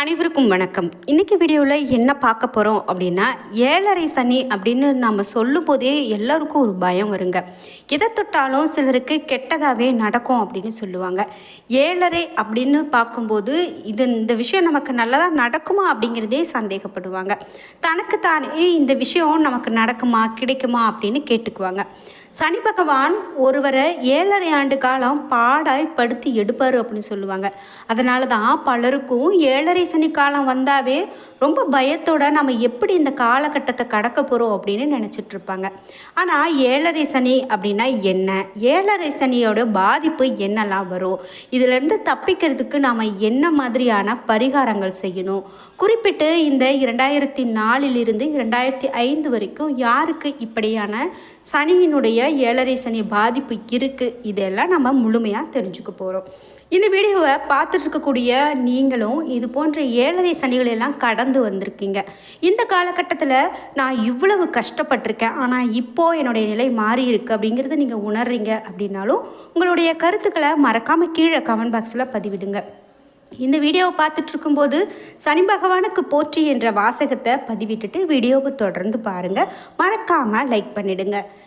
அனைவருக்கும் வணக்கம். இன்றைக்கி வீடியோவில் என்ன பார்க்க போகிறோம் அப்படின்னா ஏழரை சனி அப்படின்னு நம்ம சொல்லும் போதே எல்லாருக்கும் ஒரு பயம் வருங்க. எதை தொட்டாலும் சிலருக்கு கெட்டதாகவே நடக்கும் அப்படின்னு சொல்லுவாங்க. ஏழரை அப்படின்னு பார்க்கும்போது இது இந்த விஷயம் நமக்கு நல்லதாக நடக்குமா அப்படிங்கிறதே சந்தேகப்படுவாங்க. தனக்கு தானே இந்த விஷயம் நமக்கு நடக்குமா கிடைக்குமா அப்படின்னு கேட்டுக்குவாங்க. சனி பகவான் ஒருவரை ஏழரை ஆண்டு காலம் பாடாய் படுத்தி எடுப்பார் அப்படின்னு சொல்லுவாங்க. அதனால தான் பலருக்கும் ஏழரை சனி காலம் வந்தாவே ரொம்ப பயத்தோட நம்ம எப்படி இந்த காலகட்டத்தை கடக்க போகிறோம் அப்படின்னு நினச்சிட்டு இருப்பாங்க. ஆனால் ஏழரை சனி அப்படின்னா என்ன? ஏழரை சனியோட பாதிப்பு என்னெல்லாம் வரும்? இதிலேருந்து தப்பிக்கிறதுக்கு நாம் என்ன மாதிரியான பரிகாரங்கள் செய்யணும்? குறிப்பிட்டு இந்த இரண்டாயிரத்தி நாலிலிருந்து இரண்டாயிரத்தி ஐந்து வரைக்கும் யாருக்கு இப்படியான சனியினுடைய ஏழரை சனி பாதிப்பு இருக்குது இதெல்லாம் நம்ம முழுமையாக தெரிஞ்சுக்க போகிறோம் இந்த வீடியோவை பார்த்துட்டு இருக்கக்கூடிய நீங்களும் இது போன்ற ஏழரை சனிகளெல்லாம் கடந்து வந்திருக்கீங்க. இந்த காலகட்டத்தில் நான் இவ்வளவு கஷ்டப்பட்டிருக்கேன். ஆனால் இப்போது என்னுடைய நிலை மாறி இருக்குது அப்படிங்கிறத நீங்கள் உணர்றீங்க அப்படின்னாலும் உங்களுடைய கருத்துக்களை மறக்காமல் கீழே கமெண்ட் பாக்ஸில் பதிவிடுங்க. இந்த வீடியோவை பார்த்துட்டு இருக்கும்போது சனி பகவானுக்கு போற்றி என்ற வாசகத்தை பதிவிட்டுட்டு வீடியோவை தொடர்ந்து பாருங்கள் மறக்காமல் லைக் பண்ணிவிடுங்க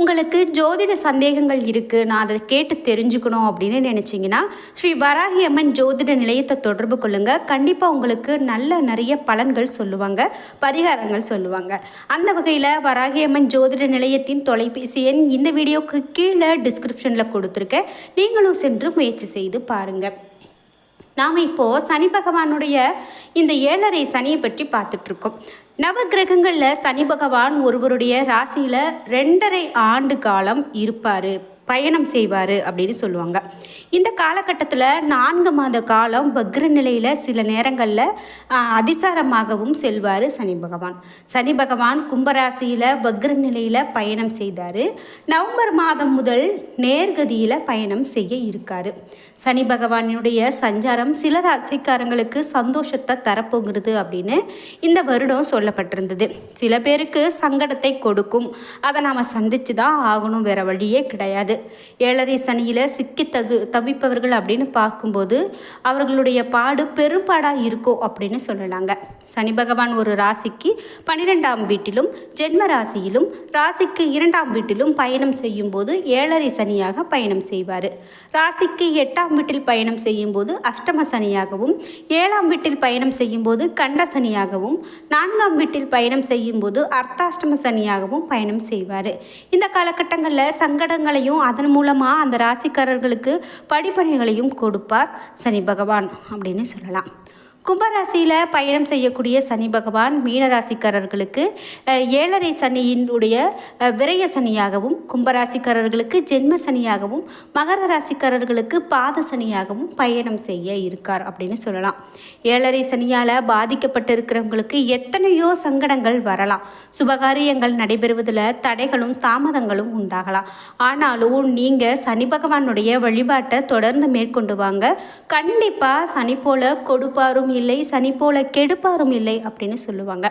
உங்களுக்கு ஜோதிட சந்தேகங்கள் இருக்குது நான் அதை கேட்டு தெரிஞ்சுக்கணும் அப்படின்னு நினச்சிங்கன்னா ஸ்ரீ வராகி அம்மன் ஜோதிட நிலையத்தை தொடர்பு கொள்ளுங்கள் கண்டிப்பாக உங்களுக்கு நல்ல நிறைய பலன்கள் சொல்லுவாங்க பரிகாரங்கள் சொல்லுவாங்க. அந்த வகையில் வராகி அம்மன் ஜோதிட நிலையத்தின் தொலைபேசி எண் இந்த வீடியோக்கு கீழே டிஸ்கிரிப்ஷனில் கொடுத்துருக்கேன். நீங்களும் சென்று முயற்சி செய்து பாருங்கள் நாம் இப்போது சனி பகவானுடைய இந்த ஏழரை சனியை பற்றி பார்த்துட்ருக்கோம். நவகிரகங்களில் சனி பகவான் ஒருவருடைய ராசியில் ரெண்டரை ஆண்டு காலம் இருப்பார். பயணம் செய்வார் அப்படின்னு சொல்லுவாங்க. இந்த காலகட்டத்தில் நான்கு மாத காலம் வக்ர நிலையில் சில நேரங்களில் அதிசாரமாகவும் செல்வார் சனி பகவான். சனி பகவான் கும்பராசியில் வக்ர நிலையில் பயணம் செய்தார். நவம்பர் மாதம் முதல் நேர்கதியில் பயணம் செய்ய இருக்கார். சனி பகவானுடைய சஞ்சாரம் சில ராசிக்காரங்களுக்கு சந்தோஷத்தை தரப்போகிறது அப்படின்னு இந்த வருடம் சொல்லப்பட்டிருந்தது. சில பேருக்கு சங்கடத்தை கொடுக்கும். அதை நாம் சந்தித்து தான் ஆகணும் வேறு வழியே கிடையாது. ஏழரை சனியில் சிக்கி தகு தவிப்பவர்கள் அப்படின்னு பார்க்கும்போது அவர்களுடைய பாடு பெரும்பாடாக இருக்கும் அப்படின்னு சொல்லலாங்க. சனி பகவான் ஒரு ராசிக்கு பன்னிரெண்டாம் வீட்டிலும் ஜென்ம ராசியிலும் ராசிக்கு இரண்டாம் வீட்டிலும் பயணம் செய்யும்போது ஏழரை சனியாக பயணம் செய்வார். ராசிக்கு எட்டாம் வீட்டில் பயணம் செய்யும்போது அஷ்டம சனியாகவும் ஏழாம் வீட்டில் பயணம் செய்யும்போது கண்ட சனியாகவும் நான்காம் வீட்டில் பயணம் செய்யும்போது அர்த்தாஷ்டம சனியாகவும் பயணம் செய்வார். இந்த காலகட்டங்களில் சங்கடங்களையும் அதன் மூலமாக அந்த ராசிக்காரர்களுக்கு படிப்பனைகளையும் கொடுப்பார் சனி பகவான் அப்படின்னு சொல்லலாம். கும்பராசியில் பயணம் செய்யக்கூடிய சனி பகவான் மீனராசிக்காரர்களுக்கு ஏழரை சனியினுடைய விரய சனியாகவும் கும்பராசிக்காரர்களுக்கு ஜென்ம சனியாகவும் மகர ராசிக்காரர்களுக்கு பாத சனியாகவும் பயணம் செய்ய இருக்கார் அப்படின்னு சொல்லலாம். ஏழரை சனியால் பாதிக்கப்பட்டிருக்கிறவங்களுக்கு எத்தனையோ சங்கடங்கள் வரலாம். சுபகாரியங்கள் நடைபெறுவதில் தடைகளும் தாமதங்களும் உண்டாகலாம். ஆனாலும் நீங்கள் சனி பகவானுடைய வழிபாட்டை தொடர்ந்து மேற்கொண்டு வாங்க. கண்டிப்பாக சனி போல கொடுப்பாரும் இல்லை சனி போல கெடுப்பாரும் இல்லை அப்படின்னு சொல்லுவாங்க.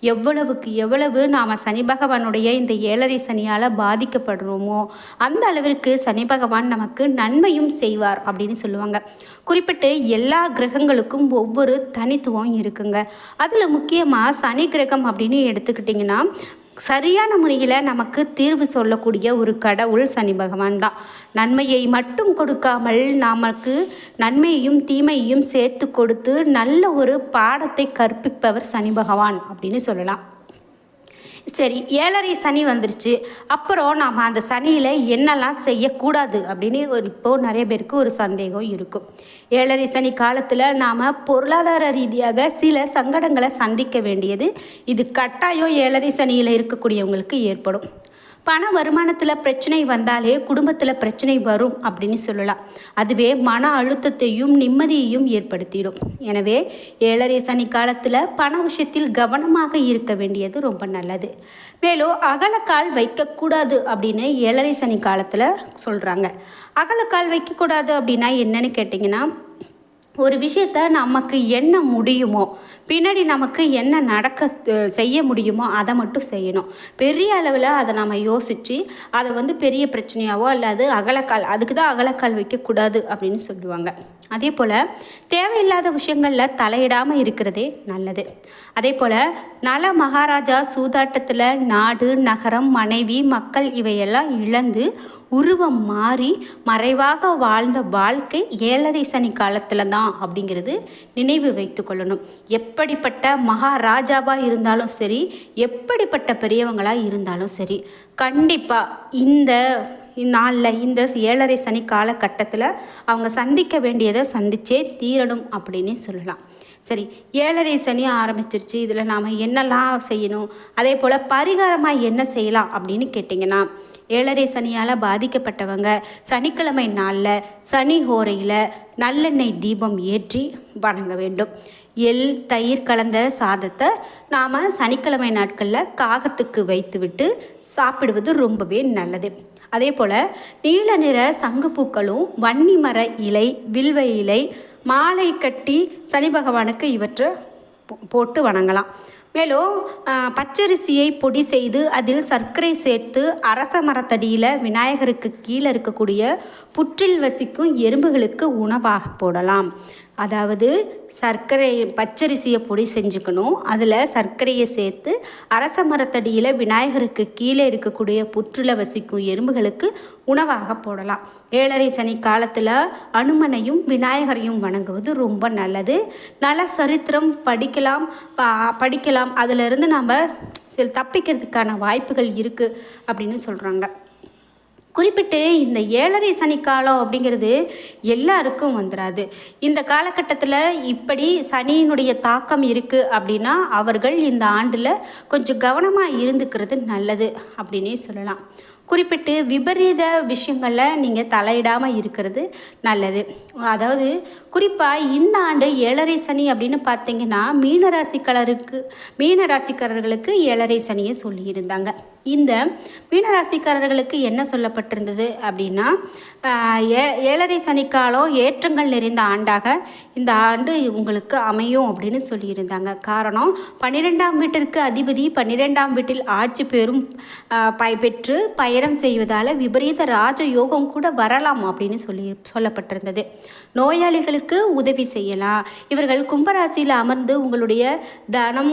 எவ்வளவுக்கு எவ்வளவு நாம் சனி பகவானுடைய இந்த ஏழரை சனியால் பாதிக்கப்படுறோமோ அந்த அளவிற்கு சனி பகவான் நமக்கு நன்மையும் செய்வார் அப்படின்னு சொல்லுவாங்க. குறிப்பிட்டு எல்லா கிரகங்களுக்கும் ஒவ்வொரு தனித்துவம் இருக்குங்க. அதில் முக்கியமாக சனி கிரகம் அப்படின்னு எடுத்துக்கிட்டிங்கன்னா சரியான முறையில் நமக்கு தீர்வு சொல்லக்கூடிய ஒரு கடவுள் சனி பகவான் தான். நன்மையை மட்டும் கொடுக்காமல் நமக்கு நன்மையையும் தீமையையும் சேர்த்து கொடுத்து நல்ல ஒரு பாடத்தை கற்பிப்பவர் சனி பகவான் அப்படின்னு சொல்லலாம். சரி ஏழரை சனி வந்துருச்சு. அப்புறம் நாம் அந்த சனியில் என்னெல்லாம் செய்யக்கூடாது அப்படின்னு ஒரு இப்போது நிறைய பேருக்கு ஒரு சந்தேகம் இருக்கும். ஏழரை சனி காலத்தில் நாம் பொருளாதார ரீதியாக சில சங்கடங்களை சந்திக்க வேண்டியது இது கட்டாயம் ஏழரை சனியில் இருக்கக்கூடியவங்களுக்கு ஏற்படும். பண வருமானத்தில் பிரச்சனை வந்தாலே குடும்பத்தில் பிரச்சனை வரும் அப்படின்னு சொல்லலாம். அதுவே மன அழுத்தத்தையும் நிம்மதியையும் ஏற்படுத்திடும். எனவே ஏழரை சனி காலத்தில் பண விஷயத்தில் கவனமாக இருக்க வேண்டியது ரொம்ப நல்லது. மேலும் அகலக்கால் வைக்கக்கூடாது அப்படின்னு ஏழரை சனி காலத்தில் சொல்கிறாங்க அகலக்கால் வைக்கக்கூடாது அப்படின்னா என்னன்னு கேட்டிங்கன்னா ஒரு விஷயத்த நமக்கு என்ன முடியுமோ பின்னாடி நமக்கு என்ன நடக்க செய்ய முடியுமோ அதை மட்டும் செய்யணும். பெரிய அளவில் அதை நம்ம யோசித்து அதை வந்து பெரிய பிரச்சனையாவோ அல்லது அகலக்கால் அதுக்கு தான் அகலக்கால் வைக்கக்கூடாது அப்படின்னு சொல்லுவாங்க. அதே போல் தேவையில்லாத விஷயங்களில் தலையிடாமல் இருக்கிறதே நல்லது. அதே போல் நல மகாராஜா சூதாட்டத்தில் நாடு நகரம் மனைவி மக்கள் இவையெல்லாம் இழந்து உருவம் மாறி மறைவாக வாழ்ந்த வாழ்க்கை ஏழரை சனி காலத்தில் தான் அப்படிங்கிறது நினைவு வைத்து கொள்ளணும். எப்படிப்பட்ட மகாராஜாவாக இருந்தாலும் சரி எப்படிப்பட்ட பெரியவங்களாக இருந்தாலும் சரி கண்டிப்பாக இந்த நாளில் இந்த ஏழரை சனி காலகட்டத்தில் அவங்க சந்திக்க வேண்டியதை சந்திச்சே தீரணும் அப்படின்னே சொல்லலாம். சரி ஏழரை சனி ஆரம்பிச்சிருச்சு. இதில் நாம் என்னெல்லாம் செய்யணும்? அதே போல் பரிகாரமாக என்ன செய்யலாம் அப்படின்னு கேட்டிங்கன்னா ஏழரை சனியால் பாதிக்கப்பட்டவங்க சனிக்கிழமை நாளில் சனி ஹோரையில் நல்லெண்ணெய் தீபம் ஏற்றி வணங்க வேண்டும். எள் தயிர் கலந்த சாதத்தை நாம் சனிக்கிழமை நாட்களில் காகத்துக்கு வைத்துவிட்டு சாப்பிடுவது ரொம்பவே நல்லது. அதே போல் நீல நிற சங்குப்பூக்களும் வன்னி மர இலை வில்வ இலை மாலை கட்டி சனி பகவானுக்கு இவற்றை போட்டு வணங்கலாம். மேலும் பச்சரிசியை பொடி செய்து அதில் சர்க்கரை சேர்த்து அரச மரத்தடியில் விநாயகருக்கு கீழே இருக்கக்கூடிய புற்றில் வசிக்கும் எறும்புகளுக்கு உணவாக போடலாம். அதாவது சர்க்கரை பச்சரிசியை பொடி செஞ்சுக்கணும். அதில் சர்க்கரையை சேர்த்து அரச மரத்தடியில் விநாயகருக்கு கீழே இருக்கக்கூடிய புற்றில் வசிக்கும் எறும்புகளுக்கு உணவாக போடலாம். ஏழரை சனி காலத்தில் அனுமனையும் விநாயகரையும் வணங்குவது ரொம்ப நல்லது. நல்ல சரித்திரம் படிக்கலாம் படிக்கலாம். அதிலிருந்து நம்ம தப்பிக்கிறதுக்கான வாய்ப்புகள் இருக்குது அப்படின்னு சொல்கிறாங்க குறிப்பிட்டு இந்த ஏழரை சனிக்காலம் அப்படிங்கிறது எல்லாருக்கும் வந்துடாது இந்த காலகட்டத்தில் இப்படி சனியினுடைய தாக்கம் இருக்குது அப்படின்னா அவர்கள் இந்த ஆண்டில் கொஞ்சம் கவனமாக இருந்துக்கிறது நல்லது அப்படின்னே சொல்லலாம். குறிப்பிட்டு விபரீத விஷயங்களில் நீங்கள் தலையிடாமல் இருக்கிறது நல்லது. அதாவது குறிப்பாக இந்த ஆண்டு ஏழரை சனி அப்படின்னு பார்த்தீங்கன்னா மீனராசிக்காரருக்கு மீனராசிக்காரர்களுக்கு ஏழரை சனியை சொல்லியிருந்தாங்க. இந்த மீனராசிக்காரர்களுக்கு என்ன சொல்லப்பட்டிருந்தது அப்படின்னா ஏ ஏழரை சனிக்காலம் ஏற்றங்கள் நிறைந்த ஆண்டாக இந்த ஆண்டு உங்களுக்கு அமையும் அப்படின்னு சொல்லியிருந்தாங்க. காரணம் பன்னிரெண்டாம் வீட்டிற்கு அதிபதி பன்னிரெண்டாம் வீட்டில் ஆட்சி பெறும் பயப்பெற்று பய பயணம் செய்வதால் விபரீத ராஜ யோகம் கூட வரலாம் அப்படின்னு சொல்லி சொல்லப்பட்டிருந்தது. நோயாளிகளுக்கு உதவி செய்யலாம். இவர்கள் கும்பராசியில் அமர்ந்து உங்களுடைய தனம்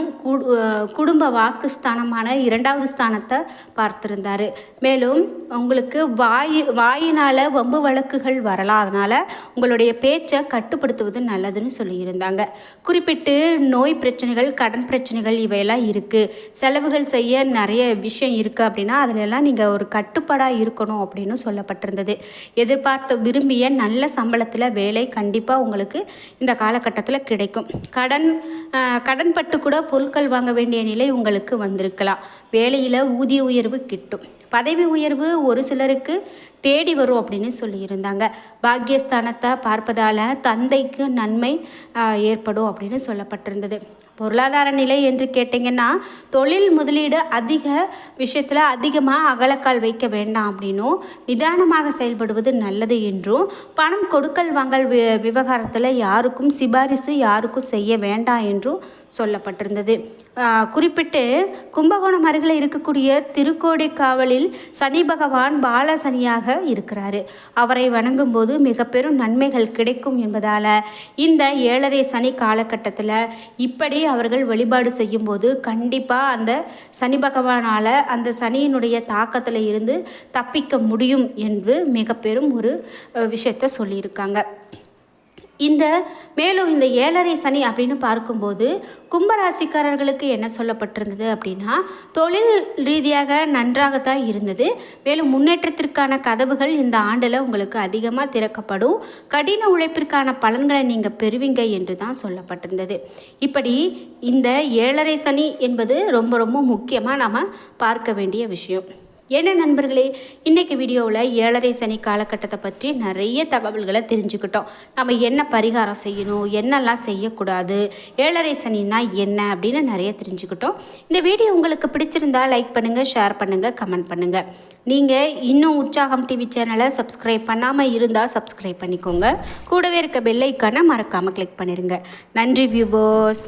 குடும்ப வாக்கு ஸ்தானமான இரண்டாவது ஸ்தானத்தை பார்த்துருந்தார். மேலும் உங்களுக்கு வாயு வாயினால் வம்பு வழக்குகள் வரலாம். அதனால் உங்களுடைய பேச்சை கட்டுப்படுத்துவது நல்லதுன்னு சொல்லியிருந்தாங்க. குறிப்பிட்டு நோய் பிரச்சனைகள் கடன் பிரச்சனைகள் இவையெல்லாம் இருக்குது செலவுகள் செய்ய நிறைய விஷயம் இருக்குது அப்படின்னா அதிலெல்லாம் நீங்கள் ஒரு கட்டுப்பாடாக இருக்கணும் அப்படின்னு சொல்லப்பட்டிருந்தது. எதிர்பார்த்த விரும்பிய நல்ல சம்பளத்தில் வேலை கண்டிப்பாக உங்களுக்கு இந்த காலகட்டத்தில் கிடைக்கும். கடன் கடன்பட்டு கடன் பட்டு கூட பொருட்கள் வாங்க வேண்டிய நிலை உங்களுக்கு வந்திருக்கலாம். வேலையில் ஊதிய உயர்வு கிட்டும். பதவி உயர்வு ஒரு சிலருக்கு தேடி வரும் அப்படின்னு சொல்லியிருந்தாங்க. பாக்கியஸ்தானத்தை பார்ப்பதால் தந்தைக்கு நன்மை ஏற்படும் அப்படின்னு சொல்லப்பட்டிருந்தது. பொருளாதார நிலை என்று கேட்டிங்கன்னா தொழில் முதலீடு அதிக விஷயத்தில் அதிகமாக அகலக்கால் வைக்க வேண்டாம் அப்படின்னும் நிதானமாக செயல்படுவது நல்லது என்றும் பணம் கொடுக்கல் வாங்கல் வி விவகாரத்தில் யாருக்கும் சிபாரிசு யாருக்கும் செய்ய வேண்டாம் என்றும் சொல்லப்பட்டிருந்தது. குறிப்பிட்டு கும்பகோணம் அருகில் இருக்கக்கூடிய திருக்கோடிக்காவலில் சனி பகவான் பால சனியாக இருக்கிறாரு. அவரை வணங்கும் போது மிக பெரும் நன்மைகள் கிடைக்கும் என்பதால் இந்த ஏழரை சனி காலகட்டத்தில் இப்படி அவர்கள் வழிபாடு செய்யும்போது கண்டிப்பாக அந்த சனி பகவானால் அந்த சனியினுடைய தாக்கத்தில் இருந்து தப்பிக்க முடியும் என்று மிக பெரும் ஒரு விஷயத்தை சொல்லியிருக்காங்க. இந்த மேலும் இந்த ஏழரை சனி அப்படின்னு பார்க்கும்போது கும்பராசிக்காரர்களுக்கு என்ன சொல்லப்பட்டிருந்தது அப்படின்னா தொழில் ரீதியாக நன்றாகத்தான் இருந்தது. மேலும் முன்னேற்றத்திற்கான கதவுகள் இந்த ஆண்டில் உங்களுக்கு அதிகமாக திறக்கப்படும். கடின உழைப்பிற்கான பலன்களை நீங்கள் பெறுவீங்க என்று தான் சொல்லப்பட்டிருந்தது. இப்படி இந்த ஏழரை சனி என்பது ரொம்ப ரொம்ப முக்கியமாக நாம் பார்க்க வேண்டிய விஷயம். என்ன நண்பர்களே இன்றைக்கி வீடியோவில் ஏழரை சனி காலகட்டத்தை பற்றி நிறைய தகவல்களை தெரிஞ்சுக்கிட்டோம். நம்ம என்ன பரிகாரம் செய்யணும் என்னெல்லாம் செய்யக்கூடாது ஏழரை சனின்னா என்ன அப்படின்னு நிறைய தெரிஞ்சுக்கிட்டோம். இந்த வீடியோ உங்களுக்கு பிடிச்சிருந்தா லைக் பண்ணுங்கள் ஷேர் பண்ணுங்கள் கமெண்ட் பண்ணுங்கள் நீங்கள் இன்னும் உற்சாகம் டிவி சேனலை சப்ஸ்கிரைப் பண்ணாமல் இருந்தால் சப்ஸ்கிரைப் பண்ணிக்கோங்க. கூடவே இருக்க பெல்லைக்கான மறக்காமல் கிளிக் பண்ணிடுங்க நன்றி வியூபர்ஸ்